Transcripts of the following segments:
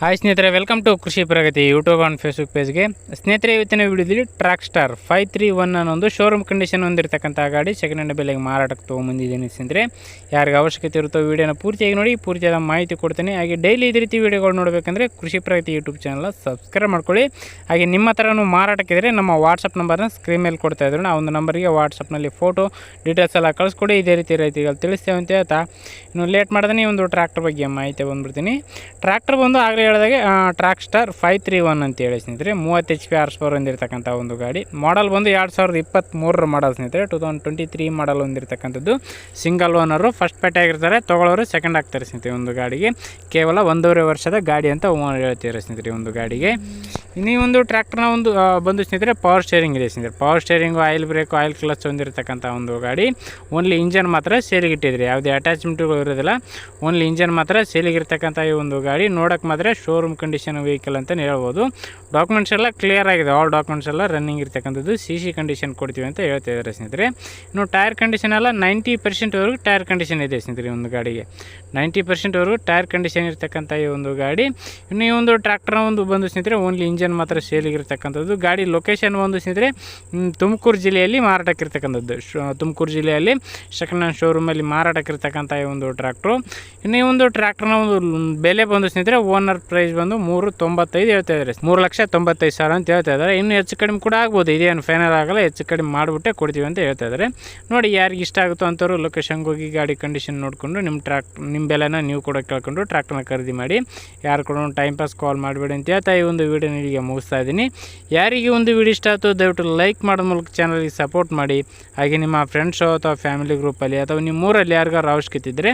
Hi ಸ್ನೇಹಿತರೆ welcome to Krishi Pragati YouTube on Facebook ಪೇಜ್ಗೆ ಸ್ನೇಹಿತರೆ, ಇವತ್ತಿನ ವಿಡಿಯೋದಲ್ಲಿ track star five three one ಅನ್ನೊಂದು ಶೋರೂಮ್ ಕಂಡೀಷನ್ ಹೊಂದಿರತಕ್ಕಂಥ ಗಾಡಿ ಸೆಕೆಂಡ್ ಹ್ಯಾಂಡ್ ಬೆಲೆಗೆ ಮಾರಾಟಕ್ಕೆ ತೊಗೊಂಬಂದಿದ್ದೀನಿ ಸ್ನೇಹಿತರೆ. ಯಾರಿಗೆ ಅವಶ್ಯಕತೆ ಇರುತ್ತೋ ವೀಡಿಯೋನ ಪೂರ್ತಿಯಾಗಿ ನೋಡಿ, ಪೂರ್ತಿಯಾದ ಮಾಹಿತಿ ಕೊಡ್ತೇನೆ. ಹಾಗೆ ಡೈಲಿ ಇದೇ ರೀತಿ ವೀಡಿಯೋಗಳು ನೋಡಬೇಕಂದ್ರೆ ಕೃಷಿ ಪ್ರಗತಿ ಯೂಟ್ಯೂಬ್ ಚಾನಲ್ ಸಬ್ಸ್ಕ್ರೈಬ್ ಮಾಡ್ಕೊಳ್ಳಿ. ಹಾಗೆ ನಿಮ್ಮ ಹತ್ರನೂ ಮಾರಾಟಕ್ಕಿದ್ರೆ ನಮ್ಮ ವಾಟ್ಸಪ್ ನಂಬರ್ನ ಸ್ಕ್ರೀನ್ ಮೇಲೆ ಕೊಡ್ತಾ ಇದ್ರು. ಆ ಒಂದು ನಂಬರಿಗೆ ವಾಟ್ಸಪ್ನಲ್ಲಿ ಫೋಟೋ ಡೀಟೇಲ್ಸ್ ಎಲ್ಲ ಕಳಿಸ್ಕೊಡಿ. ಇದೇ ರೀತಿ ರೈತರಿಗೆ ತಿಳಿಸ್ತೇವೆ ಅಂತ ಹೇಳ್ತಾ ಇನ್ನು ಲೇಟ್ ಮಾಡ್ದೇ ಈ ಒಂದು ಟ್ರ್ಯಾಕ್ಟರ್ ಬಗ್ಗೆ ಮಾಹಿತಿ ಬಂದ್ಬಿಡ್ತೀನಿ. ಟ್ರ್ಯಾಕ್ಟರ್ ಬಂದು ಆಗಲೇ ಹೇಳಿದಾಗೆ track star five three one ಅಂತ ಹೇಳಿ ಸ್ನೇಹಿತರೆ, ಮೂವತ್ತು ಎಚ್ ಪಿ ಆರ್ ಸ್ಪೋರ್ ಹೊಂದಿರತಕ್ಕಂಥ ಒಂದು ಗಾಡಿ. ಮಾಡಲ್ ಬಂದು ಎರಡು ಸಾವಿರದ ಇಪ್ಪತ್ತ್ಮೂರರ ಮಾಡಲ್ ಸ್ನೇಹಿತರೆ two thousand twenty three model ಹೊಂದಿರತಕ್ಕಂಥದ್ದು single owner first ಪೇಟೆ ಆಗಿರ್ತಾರೆ ತೊಗೊಳೋರು ಸೆಕೆಂಡ್ ಆಗ್ತಾರೆ ಸ್ನೇಹಿತರೆ ಒಂದು ಗಾಡಿಗೆ. ಕೇವಲ ಒಂದೂವರೆ ವರ್ಷದ ಗಾಡಿ ಅಂತ ಓನರ್ ಹೇಳ್ತಿದ್ದಾರೆ ಸ್ನೇಹಿತರೆ ಒಂದು ಗಾಡಿಗೆ. ಇನ್ನು ಒಂದು ಟ್ರ್ಯಾಕ್ಟರ್ನ ಒಂದು ಬಂದು ಸ್ನೇಹಿತರೆ ಪವರ್ ಸ್ಟೇರಿಂಗ್ ಇದೆ ಸ್ನೇಹಿತರೆ. Power steering oil brake oil clutch ಹೊಂದಿರತಕ್ಕಂಥ ಒಂದು ಗಾಡಿ. ಓನ್ಲಿ ಇಂಜನ್ ಮಾತ್ರ ಸೇಲಿಗಿಟ್ಟಿದ್ರಿ ಯಾವುದೇ ಅಟ್ಯಾಚ್ಮೆಂಟ್ಗಳು ಇರೋದಿಲ್ಲ. ಓನ್ಲಿ ಇಂಜನ್ ಮಾತ್ರ ಸೇಲಿಗಿರ್ತಕ್ಕಂಥ ಈ ಒಂದು ಗಾಡಿ. ನೋಡೋಕ್ಕೆ ಮಾತ್ರ ಶೋರೂಮ್ ಕಂಡೀಷನ್ ವೆಹಿಕಲ್ ಅಂತಲೇ ಹೇಳ್ಬೋದು. ಡಾಕ್ಯುಮೆಂಟ್ಸ್ ಎಲ್ಲ ಕ್ಲಿಯರ್ ಆಗಿದೆ. ಆಲ್ ಡಾಕ್ಯುಮೆಂಟ್ಸ್ ಎಲ್ಲ ರನ್ನಿಂಗ್ ಇರ್ತಕ್ಕಂಥದ್ದು. ಸಿ ಸಿ ಕಂಡೀಷನ್ ಕೊಡ್ತೀವಿ ಅಂತ ಹೇಳ್ತಾ ಇದ್ದಾರೆ ಸ್ನೇಹಿತರೆ. ಇನ್ನು ಟೈರ್ ಕಂಡೀಷನ್ ಎಲ್ಲ ನೈಂಟಿ ಪರ್ಸೆಂಟ್ವರೆಗೂ ಟೈರ್ ಕಂಡೀಷನ್ ಇದೆ ಸ್ನೇಹಿತರೆ ಈ ಒಂದು ಗಾಡಿಗೆ. ನೈಂಟಿ ಪರ್ಸೆಂಟ್ವರೆಗೂ ಟೈರ್ ಕಂಡೀಷನ್ ಇರ್ತಕ್ಕಂಥ ಈ ಒಂದು ಗಾಡಿ. ಇನ್ನು ಈ ಒಂದು ಟ್ರ್ಯಾಕ್ಟರ್ನ ಒಂದು ಬಂದು ಸ್ನೇಹಿತರೆ ಓನ್ಲಿ ಇಂಜನ್ ಮಾತ್ರ ಸೇಲಿಗಿರ್ತಕ್ಕಂಥದ್ದು ಗಾಡಿ ಲೊಕೇಶನ್ ಒಂದು ಸ್ನೇಹಿತರೆ ತುಮಕೂರು ಜಿಲ್ಲೆಯಲ್ಲಿ ಮಾರಾಟಕ್ಕಿರ್ತಕ್ಕಂಥದ್ದು. ತುಮಕೂರು ಜಿಲ್ಲೆಯಲ್ಲಿ ಸೆಕೆಂಡ್ ಹ್ಯಾಂಡ್ ಶೋರೂಮಲ್ಲಿ ಮಾರಾಟಕ್ಕಿರ್ತಕ್ಕಂಥ ಈ ಒಂದು ಟ್ರ್ಯಾಕ್ಟ್ರು ಇನ್ನು ಈ ಒಂದು ಟ್ರ್ಯಾಕ್ಟ್ರನ ಒಂದು ಬೆಲೆ ಬಂದು ಸ್ನೇಹಿತರೆ ಓನರ್ ಪ್ರೈಸ್ ಬಂದು ಮೂರು ತೊಂಬತ್ತೈದು ಹೇಳ್ತಾ ಇದ್ದಾರೆ. ಮೂರು ಲಕ್ಷ ತೊಂಬತ್ತೈದು ಸಾವಿರ ಅಂತ ಹೇಳ್ತಾ ಇದ್ದಾರೆ. ಇನ್ನು ಹೆಚ್ಚು ಕಡಿಮೆ ಕೂಡ ಆಗ್ಬೋದು. ಇದೇನು ಫೈನಲ್ ಆಗಲ್ಲ, ಹೆಚ್ಚು ಕಡಿಮೆ ಮಾಡಿಬಿಟ್ಟೆ ಕೊಡ್ತೀವಿ ಅಂತ ಹೇಳ್ತಾ ಇದ್ದಾರೆ. ನೋಡಿ, ಯಾರಿಗೆ ಇಷ್ಟ ಆಗುತ್ತೋ ಅಂಥವ್ರು ಲೊಕೇಶನ್ಗೆ ಹೋಗಿ ಗಾಡಿ ಕಂಡೀಷನ್ ನೋಡಿಕೊಂಡು ನಿಮ್ಮ ಟ್ರ್ಯಾಕ್ ನಿಮ್ಮ ಬೆಲೆನ ನೀವು ಕೂಡ ಕೇಳ್ಕೊಂಡು ಟ್ರ್ಯಾಕ್ಟರ್ನ ಖರೀದಿ ಮಾಡಿ. ಯಾರು ಕೂಡ ಟೈಮ್ ಪಾಸ್ ಕಾಲ್ ಮಾಡಬೇಡಿ ಅಂತ ಹೇಳ್ತಾ ಈ ಒಂದು ವಿಡಿಯೋ ಇಲ್ಲಿಗೆ ಮುಗಿಸ್ತಾ ಇದ್ದೀನಿ. ಯಾರಿಗೆ ಒಂದು ವಿಡಿಯೋ ಇಷ್ಟ ಆಯಿತು ದಯವಿಟ್ಟು ಲೈಕ್ ಮಾಡೋ ಮೂಲಕ ಚಾನಲ್ಗೆ ಸಪೋರ್ಟ್ ಮಾಡಿ. ಹಾಗೆ ನಿಮ್ಮ ಫ್ರೆಂಡ್ಸು ಅಥವಾ ಫ್ಯಾಮಿಲಿ ಗ್ರೂಪಲ್ಲಿ ಅಥವಾ ನಿಮ್ಮ ಊರಲ್ಲಿ ಯಾರಿಗಾರು ಅವಶ್ಯಕತೆ ಇದ್ದರೆ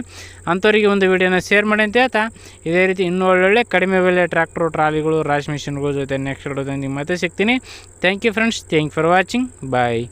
ಅಂಥವರಿಗೆ ಒಂದು ವಿಡಿಯೋನ ಶೇರ್ ಮಾಡಿ ಅಂತ ಹೇಳ್ತಾ. ಇದೇ ರೀತಿ ಇನ್ನೂ ಒಳ್ಳೊಳ್ಳೆ ಕಡಿಮೆ ಬೆಲೆ ಟ್ರ್ಯಾಕ್ಟ್ರು ಟ್ರಾಲಿಗಳು ರಾಶ್ ಮಿಷಿನ್ಗಳ ಜೊತೆ ನೆಕ್ಸ್ಟ್ ನಿಮ್ಮ ಮತ್ತೆ ಸಿಗ್ತೀನಿ. Thank you friends thank for watching bye